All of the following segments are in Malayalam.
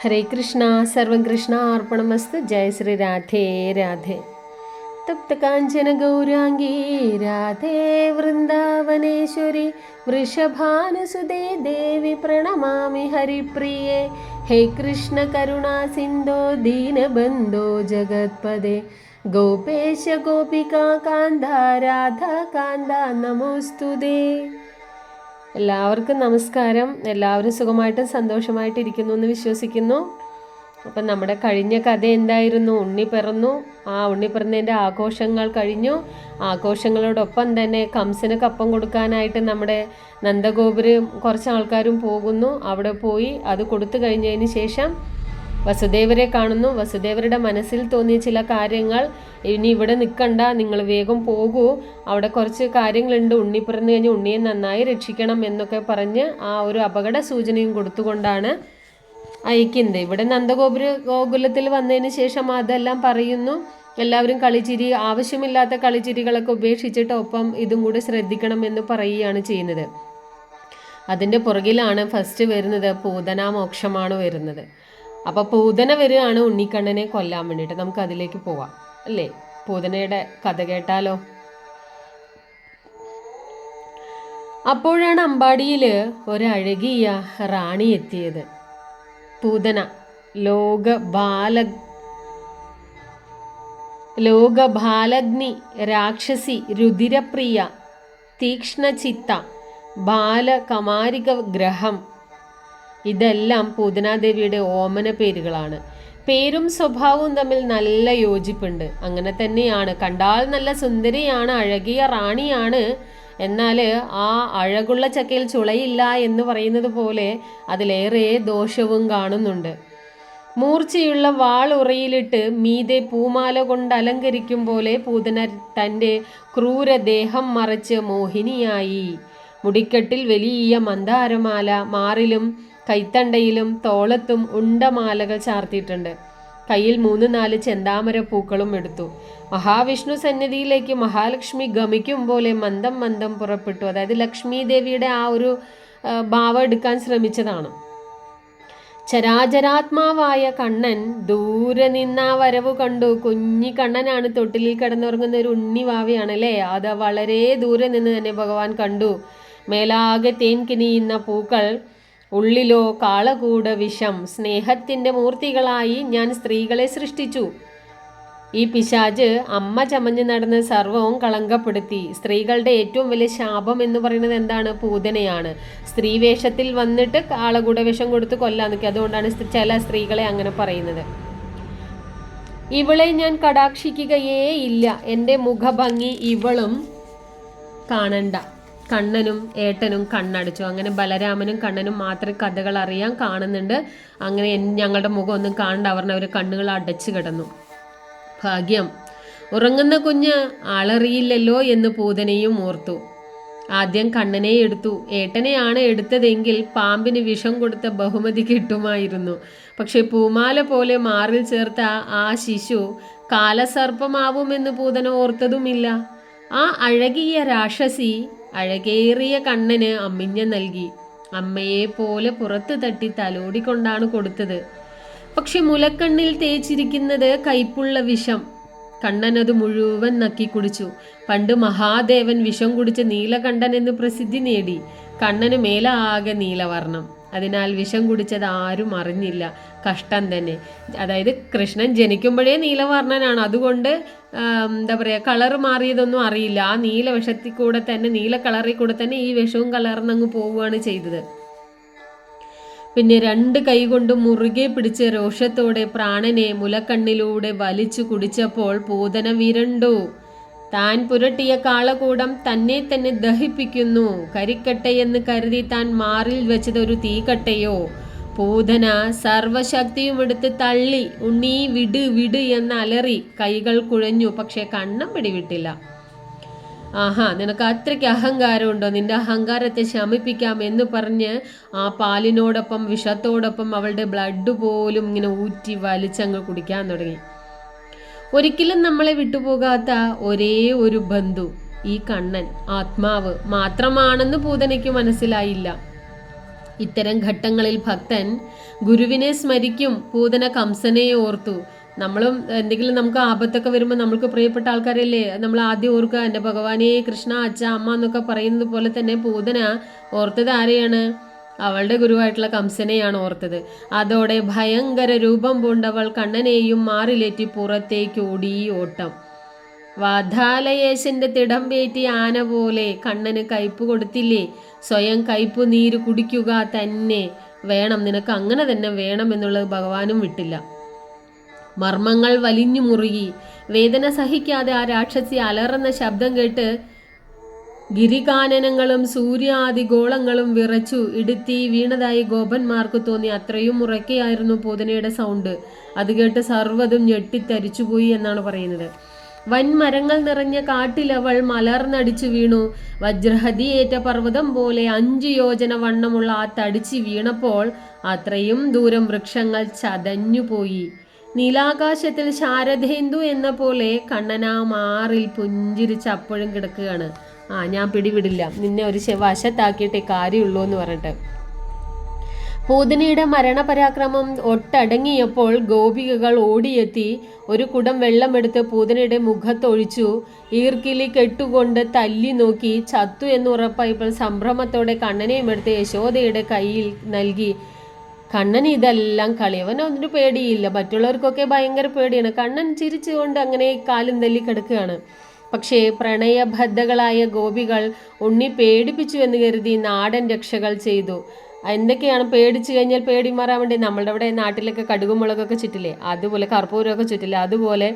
ഹരേ കൃഷ്ണ സർവം കൃഷ്ണ അർപ്പണമസ്തു. ജയ ശ്രീ രാധേ രാധേ. തപ്ത കാഞ്ചന ഗൗരാംഗീ രാധേ വൃന്ദാവനേശ്വരി. വൃഷഭാനുസുതേ ദേവി പ്രണമാമി ഹരിപ്രിയേ. ഹേ കൃഷ്ണ കരുണാ സിന്ധോ ദീനബന്ധോ ജഗത്പദേ ഗോപേശ ഗോപികാ കാന്ത രാധ കാന്ത നമോസ്തുതേ. എല്ലാവർക്കും നമസ്കാരം. എല്ലാവരും സുഖമായിട്ടും സന്തോഷമായിട്ട് ഇരിക്കുന്നു എന്ന് വിശ്വസിക്കുന്നു. അപ്പം നമ്മുടെ കഴിഞ്ഞ കഥ എന്തായിരുന്നു? ഉണ്ണി പിറന്നു. ആ ഉണ്ണി പിറന്നതിന്റെ ആഘോഷങ്ങൾ കഴിഞ്ഞു. ആഘോഷങ്ങളോടൊപ്പം തന്നെ കംസന് കപ്പം കൊടുക്കാനായിട്ട് നമ്മുടെ നന്ദഗോപുരം കുറച്ച് ആൾക്കാരും പോകുന്നു. അവിടെ പോയി അത് കൊടുത്തു കഴിഞ്ഞതിന് ശേഷം വസുദേവരെ കാണുന്നു. വസുദേവരുടെ മനസ്സിൽ തോന്നിയ ചില കാര്യങ്ങൾ ഇനി ഇവിടെ നിൽക്കണ്ട. നിങ്ങൾ വേഗം പോകൂ. അവിടെ കുറച്ച് കാര്യങ്ങളുണ്ട്. ഉണ്ണി പിറന്നു കഴിഞ്ഞ് ഉണ്ണിയെ നന്നായി രക്ഷിക്കണം എന്നൊക്കെ പറഞ്ഞ് ആ ഒരു അപകട സൂചനയും കൊടുത്തുകൊണ്ടാണ് അയക്കുന്നത്. ഇവിടെ നന്ദഗോപുര ഗോകുലത്തിൽ വന്നതിന് ശേഷം അതെല്ലാം പറയുന്നു. എല്ലാവരും കളിച്ചിരി ആവശ്യമില്ലാത്ത കളിച്ചിരികളൊക്കെ ഉപേക്ഷിച്ചിട്ട് ഒപ്പം ഇതും കൂടി ശ്രദ്ധിക്കണം എന്ന് പറയുകയാണ് ചെയ്യുന്നത്. അതിന്റെ പുറകിലാണ് ഫസ്റ്റ് വരുന്നത്. പൂതനാമോക്ഷമാണ് വരുന്നത്. അപ്പോൾ പൂതന വരികയാണ് ഉണ്ണിക്കണ്ണനെ കൊല്ലാൻ വേണ്ടിട്ട് നമുക്ക് അതിലേക്ക് പോവാം. അല്ലേ? പൂതനയുടെ കഥ കേട്ടാലോ? അപ്പോഴാണ് അമ്പാടിയിൽ ഒരഴകിയ റാണി എത്തിയത്. പൂതന ലോക ബാല ലോക ബാലഗ്നി രാക്ഷസി രുതിരപ്രിയ തീക്ഷ്ണചിത്ത ബാലകമാരിക ഗ്രഹം ഇതെല്ലാം പൂതനാദേവിയുടെ ഓമന പേരുകളാണ്. പേരും സ്വഭാവവും തമ്മിൽ നല്ല യോജിപ്പുണ്ട്. അങ്ങനെ തന്നെയാണ്. കണ്ടാൽ നല്ല സുന്ദരിയാണ് അഴകിയ റാണിയാണ്. എന്നാൽ ആ അഴകുള്ള ചക്കയിൽ ചുളയില്ല എന്ന് പറയുന്നത് പോലെ അതിലേറെ ദോഷവും കാണുന്നുണ്ട്. മൂർച്ചയുള്ള വാൾ ഉറയിലിട്ട് മീതെ പൂമാല കൊണ്ട് അലങ്കരിക്കും പോലെ പൂതന തന്റെ ക്രൂരദേഹം മറച്ച് മോഹിനിയായി. മുടിക്കെട്ടിൽ വലിയ മന്ദാരമാല മാറിലും കൈത്തണ്ടയിലും തോളത്തും ഉണ്ടമാലകൾ ചാർത്തിയിട്ടുണ്ട്. കയ്യിൽ മൂന്ന് നാല് ചെന്താമര പൂക്കളും എടുത്തു. മഹാവിഷ്ണു സന്നിധിയിലേക്ക് മഹാലക്ഷ്മി ഗമിക്കും പോലെ മന്ദം മന്ദം പുറപ്പെട്ടു. അതായത് ലക്ഷ്മി ദേവിയുടെ ആ ഒരു ഭാവം എടുക്കാൻ ശ്രമിച്ചതാണ്. ചരാചരാത്മാവായ കണ്ണൻ ദൂരെ നിന്ന് ആ വരവ് കണ്ടു. കുഞ്ഞി കണ്ണനാണ് തൊട്ടിലിൽ കിടന്നുറങ്ങുന്ന ഒരു ഉണ്ണി വാവയാണ് അല്ലേ? അത് വളരെ ദൂരെ നിന്ന് തന്നെ ഭഗവാൻ കണ്ടു. മേലാകെ തേൻ കിനിയുന്ന പൂക്കൾ ഉള്ളിലോ കാളകൂട വിഷം സ്നേഹത്തിന്റെ മൂർത്തികളായി ഞാൻ സ്ത്രീകളെ സൃഷ്ടിച്ചു. ഈ പിശാജ് അമ്മ ചമഞ്ഞ് നടന്ന് സർവവും കളങ്കപ്പെടുത്തി. സ്ത്രീകളുടെ ഏറ്റവും വലിയ ശാപം എന്ന് പറയുന്നത് എന്താണ്? പൂതനയാണ്. സ്ത്രീ വേഷത്തിൽ വന്നിട്ട് കാളകൂട വിഷം കൊടുത്ത് കൊല്ലാൻ നിൽക്കുക. അതുകൊണ്ടാണ് ചില സ്ത്രീകളെ അങ്ങനെ പറയുന്നത്. ഇവളെ ഞാൻ കടാക്ഷിക്കുകയേ ഇല്ല. എന്റെ മുഖഭംഗി ഇവളും കാണണ്ട. കണ്ണനും ഏട്ടനും കണ്ണടച്ചു. അങ്ങനെ ബലരാമനും കണ്ണനും മാത്രമേ കഥകൾ അറിയാൻ കാണുന്നുണ്ട്. അങ്ങനെ ഞങ്ങളുടെ മുഖം ഒന്നും കാണണ്ട അവരുടെ അവർ കണ്ണുകൾ അടച്ചു കിടന്നു. ഭാഗ്യം. ഉറങ്ങുന്ന കുഞ്ഞ് ആളറിയില്ലല്ലോ എന്ന് പൂതനയും ഓർത്തു. ആദ്യം കണ്ണനെ എടുത്തു. ഏട്ടനെയാണ് എടുത്തതെങ്കിൽ പാമ്പിന് വിഷം കൊടുത്ത ബഹുമതി കിട്ടുമായിരുന്നു. പക്ഷെ പൂമാല പോലെ മാറിൽ ചേർത്ത ആ ശിശു കാലസർപ്പമാവുമെന്ന് പൂതന ഓർത്തതുമില്ല. ആ അഴകിയ രാക്ഷസി അഴകേറിയ കണ്ണന് അമ്മിഞ്ഞ നൽകി. അമ്മയെ പോലെ പുറത്ത് തട്ടി തലോടിക്കൊണ്ടാണ് കൊടുത്തത്. പക്ഷെ മുലക്കണ്ണിൽ തേച്ചിരിക്കുന്നത് കയ്പുള്ള വിഷം. കണ്ണൻ അത് മുഴുവൻ നക്കി കുടിച്ചു. പണ്ട് മഹാദേവൻ വിഷം കുടിച്ച് നീലകണ്ഠൻ എന്ന് പ്രസിദ്ധി നേടി. കണ്ണന് മേലാകെ നീലവർണം അതിനാൽ വിഷം കുടിച്ചത് ആരും അറിഞ്ഞില്ല. കഷ്ടം തന്നെ. അതായത് കൃഷ്ണൻ ജനിക്കുമ്പോഴേ നീലവർണനാണ്. അതുകൊണ്ട് എന്താ പറയുക കളർ മാറിയതൊന്നും അറിയില്ല. ആ നീല വിഷത്തിൽ കൂടെ തന്നെ നീല കളറിൽ കൂടെ തന്നെ ഈ വിഷവും കലർന്നങ്ങ് പോവുകയാണ് ചെയ്തത്. പിന്നെ രണ്ട് കൈകൊണ്ട് മുറുകെ പിടിച്ച് രോഷത്തോടെ പ്രാണനെ മുലക്കണ്ണിലൂടെ വലിച്ചു കുടിച്ചപ്പോൾ പൂതന വിരണ്ടു. താൻ പുരട്ടിയ കാളകൂടം തന്നെ തന്നെ ദഹിപ്പിക്കുന്നു. കരിക്കട്ടയെന്ന് കരുതി താൻ മാറിൽ വെച്ചത് ഒരു തീക്കട്ടയോ? പൂതന സർവശക്തിയും എടുത്ത് തള്ളി ഉണ്ണി വിട് വിട് എന്ന് അലറി കൈകൾ കുഴഞ്ഞു പക്ഷെ കണ്ണം പിടിവിട്ടില്ല. ആഹാ നിനക്ക് അത്രയ്ക്ക് അഹങ്കാരമുണ്ടോ? നിന്റെ അഹങ്കാരത്തെ ശമിപ്പിക്കാം എന്ന് പറഞ്ഞ് ആ പാലിനോടൊപ്പം വിഷത്തോടൊപ്പം അവളുടെ ബ്ലഡ് പോലും ഇങ്ങനെ ഊറ്റി വലിച്ചങ്ങ് കുടിക്കാൻ തുടങ്ങി. ഒരിക്കലും നമ്മളെ വിട്ടുപോകാത്ത ഒരേ ഒരു ബന്ധു ഈ കണ്ണൻ ആത്മാവ് മാത്രമാണെന്ന് പൂതനയ്ക്ക് മനസ്സിലായില്ല. ഇത്തരം ഘട്ടങ്ങളിൽ ഭക്തൻ ഗുരുവിനെ സ്മരിക്കും പൂതന കംസനെ ഓർത്തു. നമ്മളും എന്തെങ്കിലും നമുക്ക് ആപത്തൊക്കെ വരുമ്പോൾ നമ്മൾക്ക് പ്രിയപ്പെട്ട ആൾക്കാരല്ലേ? നമ്മൾ ആദ്യം ഓർക്കുക എന്റെ ഭഗവാനെ കൃഷ്ണ അച്ഛ അമ്മ എന്നൊക്കെ പറയുന്നത് പോലെ തന്നെ പൂതന ഓർത്തത് ആരെയാണ്? അവളുടെ ഗുരുവായിട്ടുള്ള കംസനെയാണ് ഓർത്തത്. അതോടെ ഭയങ്കര രൂപം പൂണ്ടവൾ കണ്ണനെയും മാറിലേറ്റി പുറത്തേക്ക് ഓടി ഓട്ടം. വാധാലയേശന്റെ തിടം പേറ്റി ആന പോലെ കണ്ണന് കയ്പ് കൊടുത്തില്ലേ? സ്വയം കയ്പ് നീര് കുടിക്കുക തന്നെ വേണം. നിനക്ക് അങ്ങനെ തന്നെ വേണം എന്നുള്ളത് ഭഗവാനും വിട്ടില്ല. മർമ്മങ്ങൾ വലിഞ്ഞു മുറുകി. വേദന സഹിക്കാതെ ആ രാക്ഷസി അലറുന്ന ശബ്ദം കേട്ട് ഗിരികാനനങ്ങളും സൂര്യാദി ഗോളങ്ങളും വിറച്ചു ഇടുത്തി വീണതായി ഗോപന്മാർക്ക് തോന്നി അത്രയും ഉറക്കെയായിരുന്നു പൂതനയുടെ സൗണ്ട്. അത് കേട്ട് സർവതും ഞെട്ടിത്തരിച്ചുപോയി എന്നാണ് പറയുന്നത്. വൻമരങ്ങൾ നിറഞ്ഞ കാട്ടിലവൾ മലർന്നടിച്ചു വീണു. വജ്രഹതിയേറ്റ പർവതം പോലെ അഞ്ച് യോജന വണ്ണമുള്ള ആ തടിച്ച് വീണപ്പോൾ അത്രയും ദൂരം വൃക്ഷങ്ങൾ ചതഞ്ഞുപോയി. നീലാകാശത്തിൽ ശാരദേന്ദു എന്ന പോലെ കണ്ണനാ മാറിൽ പുഞ്ചിരിച്ച് അപ്പോഴും കിടക്കുകയാണ്. ആ ഞാൻ പിടിവിടില്ല. നിന്നെ ഒരു വശത്താക്കിയിട്ടേ കാര്യമുള്ളൂ എന്ന് പറഞ്ഞിട്ട്. പൂതനയുടെ മരണപരാക്രമം ഒട്ടടങ്ങിയപ്പോൾ ഗോപികകൾ ഓടിയെത്തി ഒരു കുടം വെള്ളമെടുത്ത് പൂതനയുടെ മുഖത്തൊഴിച്ചു. ഈർക്കിലി കെട്ടുകൊണ്ട് തല്ലി നോക്കി ചത്തു എന്ന് ഉറപ്പായപ്പോൾ സംഭ്രമത്തോടെ കണ്ണനെയും എടുത്ത് യശോദയുടെ കയ്യിൽ നൽകി. കണ്ണൻ ഇതെല്ലാം കളി അവൻ അതിന് പേടിയില്ല. മറ്റുള്ളവർക്കൊക്കെ ഭയങ്കര പേടിയാണ്. കണ്ണൻ ചിരിച്ചുകൊണ്ട് അങ്ങനെ കാലും തല്ലി കിടക്കുകയാണ്. പക്ഷേ പ്രണയബദ്ധകളായ ഗോപികൾ ഉണ്ണി പേടിപ്പിച്ചു എന്ന് കരുതി നാടൻ രക്ഷകൾ ചെയ്തു. എന്തൊക്കെയാണ് പേടിച്ചു കഴിഞ്ഞാൽ പേടി മാറാൻ വേണ്ടി? നമ്മളുടെ അവിടെ നാട്ടിലൊക്കെ കടുകുമുളകൊക്കെ ചുറ്റില്ലേ? അതുപോലെ കർപ്പൂരമൊക്കെ ചുറ്റില്ലേ? അതുപോലെ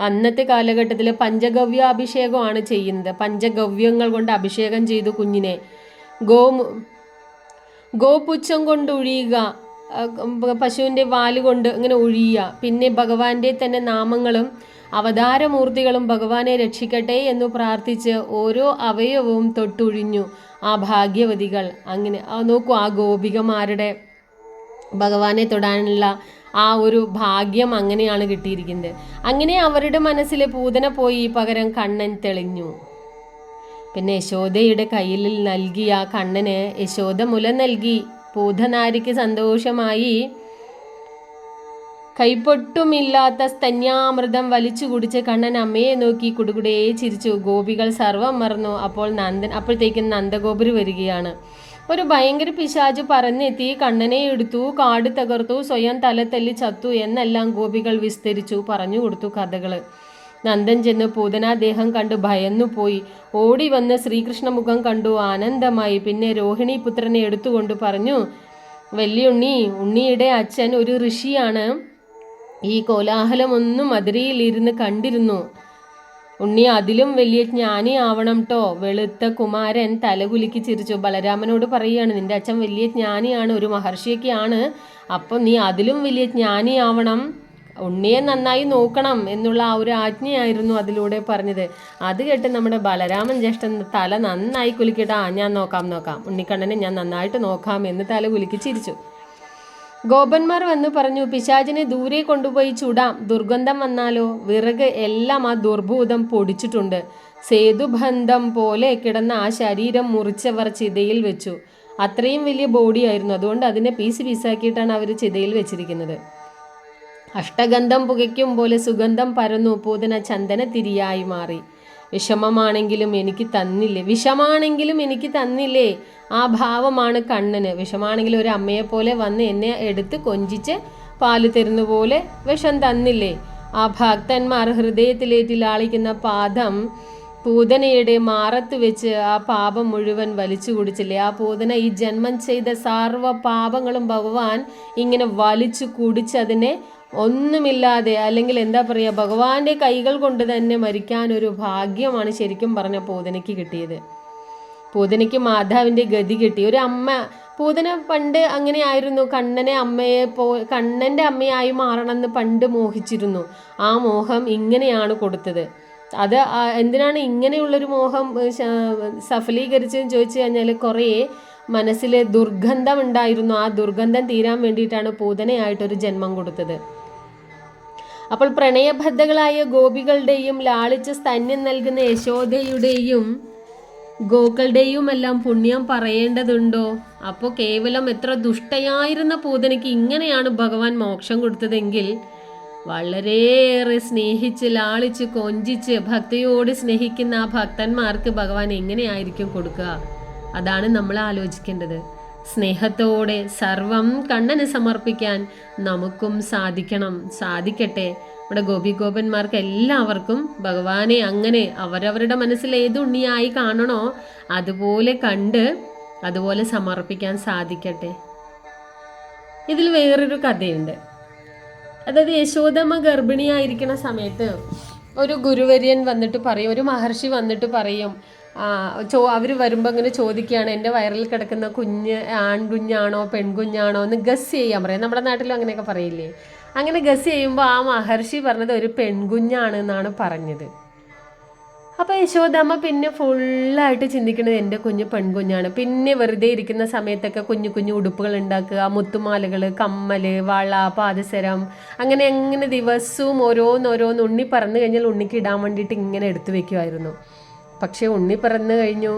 അന്നത്തെ കാലഘട്ടത്തിൽ പഞ്ചഗവ്യ അഭിഷേകമാണ് ചെയ്യുന്നത്. പഞ്ചഗവ്യങ്ങൾ കൊണ്ട് അഭിഷേകം ചെയ്തു കുഞ്ഞിനെ. ഗോ ഗോപുച്ഛം കൊണ്ട് ഒഴിയുക പശുവിന്റെ വാൽ കൊണ്ട് ഇങ്ങനെ ഒഴിയുക പിന്നെ ഭഗവാന്റെ തന്നെ നാമങ്ങളും അവതാരമൂർത്തികളും ഭഗവാനെ രക്ഷിക്കട്ടെ എന്ന് പ്രാർത്ഥിച്ച് ഓരോ അവയവവും തൊട്ടൊഴിഞ്ഞു. ആ ഭാഗ്യവതികൾ അങ്ങനെ നോക്കൂ ആ ഗോപികമാരുടെ ഭഗവാനെ തൊടാനുള്ള ആ ഒരു ഭാഗ്യം അങ്ങനെയാണ് കിട്ടിയിരിക്കുന്നത്. അങ്ങനെ അവരുടെ മനസ്സിൽ പൂതന പോയി പകരം കണ്ണൻ തെളിഞ്ഞു. പിന്നെ യശോദയുടെ കയ്യിൽ നൽകിയ കണ്ണന് യശോദ മുല നൽകി. പൂതനാരിക്ക് സന്തോഷമായി കൈപ്പൊട്ടുമില്ലാത്ത സ്തന്യാമൃതം വലിച്ചു കുടിച്ച് കണ്ണൻ അമ്മയെ നോക്കി കുടുകുടേ ചിരിച്ചു. ഗോപികൾ സർവം മറന്നു. അപ്പോൾ നന്ദൻ അപ്പോഴത്തേക്കും നന്ദഗോപുരി വരികയാണ്. ഒരു ഭയങ്കര പിശാജ് പറഞ്ഞെത്തി കണ്ണനെ എടുത്തു കാട് തകർത്തു സ്വയം തല തല്ലി ചത്തു എന്നെല്ലാം ഗോപികൾ വിസ്തരിച്ചു പറഞ്ഞു കൊടുത്തു കഥകൾ നന്ദൻ ചെന്ന് പൂതനാദേഹം കണ്ട് ഭയന്നു പോയി. ഓടി വന്ന് ശ്രീകൃഷ്ണ മുഖം കണ്ടു. ആനന്ദമായി. പിന്നെ രോഹിണി പുത്രനെ എടുത്തുകൊണ്ട് പറഞ്ഞു വെല്ലിയുണ്ണി ഉണ്ണിയുടെ അച്ഛൻ ഒരു ഋഷിയാണ്. ഈ കോലാഹലമൊന്നും മധുരയിലിരുന്ന് കണ്ടിരുന്നു. ഉണ്ണി അതിലും വലിയ ജ്ഞാനി ആവണം ട്ടോ. വെളുത്ത കുമാരൻ തലകുലുക്കി ചിരിച്ചു. ബലരാമനോട് പറയുകയാണ് നിന്റെ അച്ഛൻ വലിയ ജ്ഞാനിയാണ് ഒരു മഹർഷിയൊക്കെയാണ്. അപ്പം നീ അതിലും വലിയ ജ്ഞാനി ആവണം. ഉണ്ണിയെ നന്നായി നോക്കണം എന്നുള്ള ആ ഒരു ആജ്ഞയായിരുന്നു അതിലൂടെ പറഞ്ഞത്. അത് കേട്ട് നമ്മുടെ ബലരാമൻ ജ്യേഷ്ഠൻ തല നന്നായി കുലുക്കിട്ടാ ഞാൻ നോക്കാം നോക്കാം. ഉണ്ണിക്കണ്ണനെ ഞാൻ നന്നായിട്ട് നോക്കാം എന്ന് തല കുലുക്കി ചിരിച്ചു. ഗോപന്മാർ വന്ന് പറഞ്ഞു പിശാചിനെ ദൂരെ കൊണ്ടുപോയി ചുടാം. ദുർഗന്ധം വന്നാലോ? വിറക് എല്ലാം ആ ദുർഭൂതം പൊടിച്ചിട്ടുണ്ട്. സേതുബന്ധം പോലെ കിടന്ന ആ ശരീരം മുറിച്ചവർ ചിതയിൽ വെച്ചു. അത്രയും വലിയ ബോഡിയായിരുന്നു അതുകൊണ്ട് അതിനെ പീസ് പീസാക്കിയിട്ടാണ് അവർ ചിതയിൽ വെച്ചിരിക്കുന്നത്. അഷ്ടഗന്ധം പുകയ്ക്കും പോലെ സുഗന്ധം പരന്നു. പൂതന ചന്ദന തിരിയായി മാറി. വിഷമമാണെങ്കിലും എനിക്ക് തന്നില്ലേ? വിഷമാണെങ്കിലും എനിക്ക് തന്നില്ലേ? ആ ഭാവമാണ് കണ്ണന്. വിഷമാണെങ്കിലും ഒരു അമ്മയെ പോലെ വന്ന് എന്നെ എടുത്ത് കൊഞ്ചിച്ച് പാൽ തരുന്ന പോലെ വിഷം തന്നില്ലേ? ആ ഭക്തന്മാർ ഹൃദയത്തിലേറ്റി ലാളിക്കുന്ന പാദം പൂതനയുടെ മാറത്ത് വെച്ച് ആ പാപം മുഴുവൻ വലിച്ചു കുടിച്ചില്ലേ? ആ പൂതന ഈ ജന്മം ചെയ്ത സർവ പാപങ്ങളും ഭഗവാൻ ഇങ്ങനെ വലിച്ചു കുടിച്ചതിനെ ഒന്നുമില്ലാതെ അല്ലെങ്കിൽ എന്താ പറയുക ഭഗവാന്റെ കൈകൾ കൊണ്ട് തന്നെ മരിക്കാൻ ഒരു ഭാഗ്യമാണ് ശരിക്കും പറഞ്ഞ പൂതനയ്ക്ക് കിട്ടിയത്. പൂതനയ്ക്ക് മാതാവിന്റെ ഗതി കിട്ടി. ഒരു അമ്മ പൂതന പണ്ട് അങ്ങനെ ആയിരുന്നു. കണ്ണനെ അമ്മയെ പോ കണ്ണന്റെ അമ്മയായി മാറണമെന്ന് പണ്ട് മോഹിച്ചിരുന്നു. ആ മോഹം ഇങ്ങനെയാണ് കൊടുത്തത്. അത് എന്തിനാണ് ഇങ്ങനെയുള്ളൊരു മോഹം സഫലീകരിച്ചതെന്ന് ചോദിച്ചു കഴിഞ്ഞാൽ കുറേ മനസ്സിലെ ദുർഗന്ധം ഉണ്ടായിരുന്നു. ആ ദുർഗന്ധം തീരാൻ വേണ്ടിയിട്ടാണ് പൂതനയായിട്ടൊരു ജന്മം കൊടുത്തത്. അപ്പോൾ പ്രണയബദ്ധകളായ ഗോപികളുടെയും ലാളിച്ച സ്തന്യം നൽകുന്ന യശോദയുടെയും ഗോക്കളുടെയും എല്ലാം പുണ്യം പറയേണ്ടതുണ്ടോ? അപ്പോൾ കേവലം എത്ര ദുഷ്ടയായിരുന്ന പൂതനയ്ക്ക് ഇങ്ങനെയാണ് ഭഗവാൻ മോക്ഷം കൊടുത്തതെങ്കിൽ വളരെയേറെ സ്നേഹിച്ച് ലാളിച്ച് കൊഞ്ചിച്ച് ഭക്തിയോട് സ്നേഹിക്കുന്ന ആ ഭക്തന്മാർക്ക് ഭഗവാൻ എങ്ങനെയായിരിക്കും കൊടുക്കുക? അതാണ് നമ്മൾ ആലോചിക്കേണ്ടത്. സ്നേഹത്തോടെ സർവം കണ്ണന് സമർപ്പിക്കാൻ നമുക്കും സാധിക്കണം. സാധിക്കട്ടെ. നമ്മുടെ ഗോപിഗോപന്മാർക്ക് എല്ലാവർക്കും ഭഗവാനെ അങ്ങനെ അവരവരുടെ മനസ്സിൽ ഏത് ഉണ്ണിയായി കാണണോ അതുപോലെ കണ്ട് അതുപോലെ സമർപ്പിക്കാൻ സാധിക്കട്ടെ. ഇതിൽ വേറൊരു കഥയുണ്ട്. അതായത് യശോദമ്മ ഗർഭിണിയായിരിക്കുന്ന സമയത്ത് ഒരു ഗുരുവര്യൻ വന്നിട്ട് പറയും ഒരു മഹർഷി വന്നിട്ട് പറയും ചോ അവർ വരുമ്പോൾ ഇങ്ങനെ ചോദിക്കുകയാണ് എന്റെ വയറിൽ കിടക്കുന്ന കുഞ്ഞ് ആൺകുഞ്ഞാണോ പെൺകുഞ്ഞാണോ? എന്ന് ഗസ് ചെയ്യാൻ പറയാം. നമ്മുടെ നാട്ടിലും അങ്ങനെയൊക്കെ പറയില്ലേ? അങ്ങനെ ഗസ് ചെയ്യുമ്പോൾ ആ മഹർഷി പറഞ്ഞത് ഒരു പെൺകുഞ്ഞാണ് എന്നാണ് പറഞ്ഞത്. അപ്പോൾ യശോദാമ്മ പിന്നെ ഫുള്ളായിട്ട് ചിന്തിക്കുന്നത് എന്റെ കുഞ്ഞ് പെൺകുഞ്ഞാണ്. പിന്നെ വെറുതെ ഇരിക്കുന്ന സമയത്തൊക്കെ കുഞ്ഞു കുഞ്ഞു ഉടുപ്പുകൾ ഉണ്ടാക്കുക മുത്തുമാലകൾ കമ്മൽ വള പാദസരം അങ്ങനെ അങ്ങനെ ദിവസവും ഓരോന്നോരോന്ന് ഉണ്ണി പറന്നു കഴിഞ്ഞാൽ ഉണ്ണിക്ക് ഇടാൻ വേണ്ടിയിട്ട് ഇങ്ങനെ എടുത്തു വെക്കുമായിരുന്നു. പക്ഷേ ഉണ്ണി പറന്നു കഴിഞ്ഞു.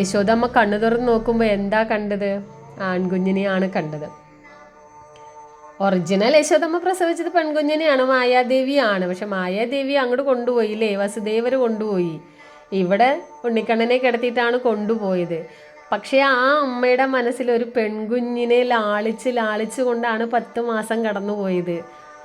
യശോദമ്മ കണ്ണു തുറന്ന് നോക്കുമ്പോൾ എന്താ കണ്ടത്? ആൺകുഞ്ഞിനെയാണ് കണ്ടത്. ഒറിജിനൽ യശോദമ്മ പ്രസവിച്ചത് പെൺകുഞ്ഞിനെയാണ് മായാദേവിയാണ്. പക്ഷെ മായാദേവി അങ്ങോട്ട് കൊണ്ടുപോയില്ലേ വസുദേവർ കൊണ്ടുപോയി. ഇവിടെ ഉണ്ണിക്കണ്ണനെ കിടത്തിയിട്ടാണ് കൊണ്ടുപോയത്. പക്ഷേ ആ അമ്മയുടെ മനസ്സിൽ ഒരു പെൺകുഞ്ഞിനെ ലാളിച്ച് ലാളിച്ച് കൊണ്ടാണ് പത്ത് മാസം കടന്നുപോയത്.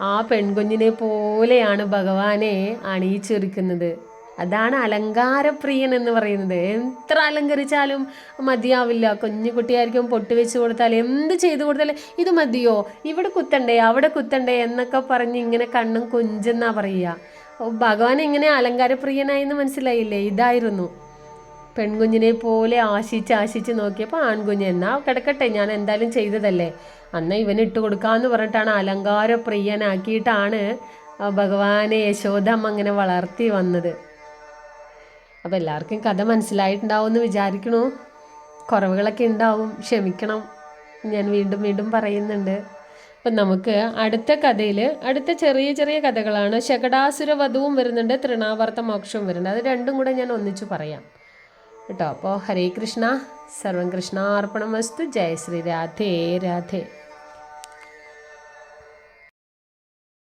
ആ പെൺകുഞ്ഞിനെ പോലെയാണ് ഭഗവാനെ അണിയിച്ചൊരുക്കുന്നത്. അതാണ് അലങ്കാരപ്രിയൻ എന്ന് പറയുന്നത്. എത്ര അലങ്കരിച്ചാലും മതിയാവില്ല. കുഞ്ഞു കുട്ടിയായിരിക്കും പൊട്ട് വെച്ച് കൊടുത്താൽ എന്ത് ചെയ്തു കൊടുത്താലും ഇത് മതിയോ? ഇവിടെ കുത്തണ്ടേ അവിടെ കുത്തണ്ടേ എന്നൊക്കെ പറഞ്ഞ് ഇങ്ങനെ കണ്ണും കുഞ്ചെന്നാ പറയുക. ഭഗവാൻ ഇങ്ങനെ അലങ്കാരപ്രിയനായെന്ന് മനസ്സിലായില്ലേ? ഇതായിരുന്നു. പെൺകുഞ്ഞിനെ പോലെ ആശിച്ച് ആശിച്ച് നോക്കിയപ്പോൾ ആൺകുഞ്ഞ് എന്നാ കിടക്കട്ടെ ഞാൻ എന്തായാലും ചെയ്തതല്ലേ? അന്ന് ഇവന് ഇട്ട് കൊടുക്കാമെന്ന് പറഞ്ഞിട്ടാണ് അലങ്കാരപ്രിയനാക്കിയിട്ടാണ് ഭഗവാനെ യശോദമ്മ അങ്ങനെ വളർത്തി വന്നത്. അപ്പോൾ എല്ലാവർക്കും കഥ മനസ്സിലായിട്ടുണ്ടാവും എന്ന് വിചാരിക്കണു. കുറവുകളൊക്കെ ഉണ്ടാവും. ക്ഷമിക്കണം. ഞാൻ വീണ്ടും വീണ്ടും പറയുന്നുണ്ട്. അപ്പം നമുക്ക് അടുത്ത കഥയിൽ അടുത്ത ചെറിയ ചെറിയ കഥകളാണ്. ശകടാസുര വധവും വരുന്നുണ്ട്. തൃണാവർത്ത മോക്ഷവും വരുന്നുണ്ട്. അത് രണ്ടും കൂടെ ഞാൻ ഒന്നിച്ചു പറയാം. കേട്ടോ? അപ്പോൾ ഹരേ കൃഷ്ണ. സർവം കൃഷ്ണാർപ്പണമസ്തു. ജയ ശ്രീ രാധേ രാധേ.